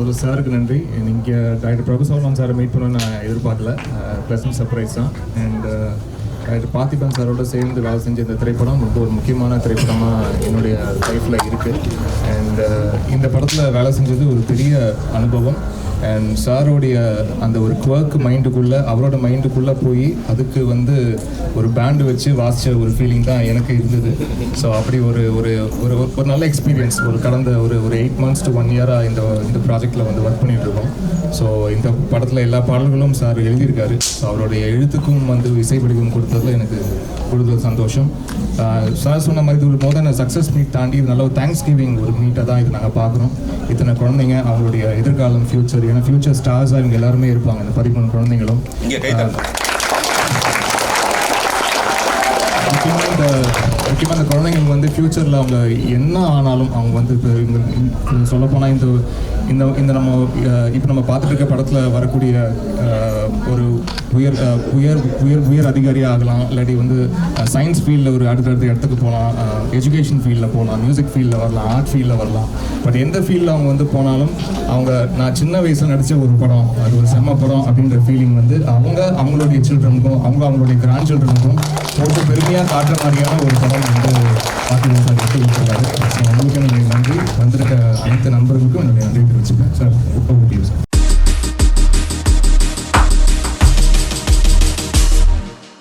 ஒரு சாருக்கு நன்றி. நீங்கள் டாக்டர் பிரபு சோல்மான் சாரை மீட் பண்ண நான் எதிர்பார்க்கல. ப்ளசன்ட் சர்ப்ரைஸ் தான். அண்ட் டாக்டர் பார்த்திபன் சாரோட சேர்ந்து வேலை செஞ்ச இந்த திரைப்படம் ரொம்ப ஒரு முக்கியமான திரைப்படமாக என்னுடைய லைஃப்பில் இருக்குது அண்ட் இந்த படத்தில் வேலை செஞ்சது ஒரு பெரிய அனுபவம். அண்ட் சாரோடைய அந்த ஒரு குவர்க் மைண்டுக்குள்ளே அவரோட மைண்டுக்குள்ளே போய் அதுக்கு வந்து ஒரு பேண்டு வச்சு வாசித்த ஒரு ஃபீலிங் தான் எனக்கு இருந்தது. ஸோ அப்படி ஒரு ஒரு ஒரு ஒரு நல்ல எக்ஸ்பீரியன்ஸ் ஒரு கடந்த ஒரு ஒரு எயிட் மந்த்ஸ் டு ஒன் இயராக இந்த இந்த ப்ராஜெக்டில் வந்து ஒர்க் பண்ணிகிட்ருக்கோம் ஸோ இந்த படத்தில் எல்லா பாடல்களும் சார் எழுதியிருக்காரு. ஸோ அவருடைய எழுத்துக்கும் வந்து இசைப்படிக்கும் கொடுத்ததில் கொடுத்ததுல எனக்கு கூடுதல் சந்தோஷம். சார் சொன்ன மாதிரி இது ஒரு மோதன சக்ஸஸ் மீட் தாண்டி நல்ல ஒரு தேங்க்ஸ் கிவிங் ஒரு மீட்டாக தான் இது நாங்கள் பார்க்குறோம். இத்தனை குழந்தைங்க அவங்களுடைய எதிர்காலம் ஃப்யூச்சர் ஏன்னா ஃபியூச்சர் ஸ்டார்ஸாக இவங்க எல்லாருமே இருப்பாங்க. இந்த பதிமூணு குழந்தைங்களும். குழந்தைங்களுக்கு வந்து ஃப்யூச்சரில் அவங்க என்ன ஆனாலும் அவங்க வந்து இப்போ இவங்க சொல்லப்போனால் இந்த இந்த இந்த நம்ம இப்போ நம்ம பார்த்துட்டு இருக்க படத்தில் வரக்கூடிய ஒரு உயர் உயர் உயர் உயர் அதிகாரியாக ஆகலாம். இல்லாட்டி வந்து சயின்ஸ் ஃபீல்டில் ஒரு அடுத்தடுத்த இடத்துக்கு போகலாம் எஜுகேஷன் ஃபீல்டில் போகலாம் மியூசிக் ஃபீல்டில் வரலாம். ஆர்ட் ஃபீல்டில் வரலாம். பட் எந்த ஃபீல்டில் அவங்க வந்து போனாலும் அவங்க நான் சின்ன வயசில் நடித்த ஒரு படம் அது ஒரு செம்ம படம் அப்படின்ற ஃபீலிங் வந்து அவங்க அவங்களுடைய சில்ட்ரனுக்கும் அவங்க அவங்களுடைய கிராண்ட் சில்ட்ரனுக்கும் போட்டு பெருமையாக காட்டுற மாதிரியான ஒரு படம் வந்து அதிமுக சார் எடுத்து கொடுத்துருக்காரு ஸோ என்னுடைய நன்றி. வந்திருக்க அனைத்து நண்பர்களுக்கும் என்னுடைய நன்றி தெரிவிச்சுக்கிறேன். Sir sir